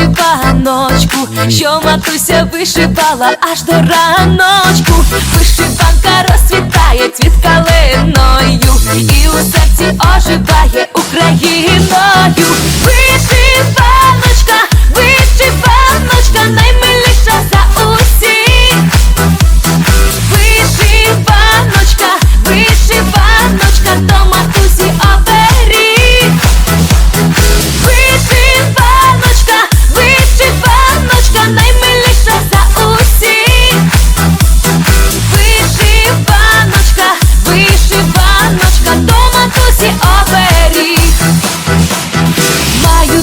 вишиваночку, що матуся вишивала аж до раночку. Вишиванка розцвітає цвіт калиною, і у серці оживає Україною. Вишиваночка, вишиваночка,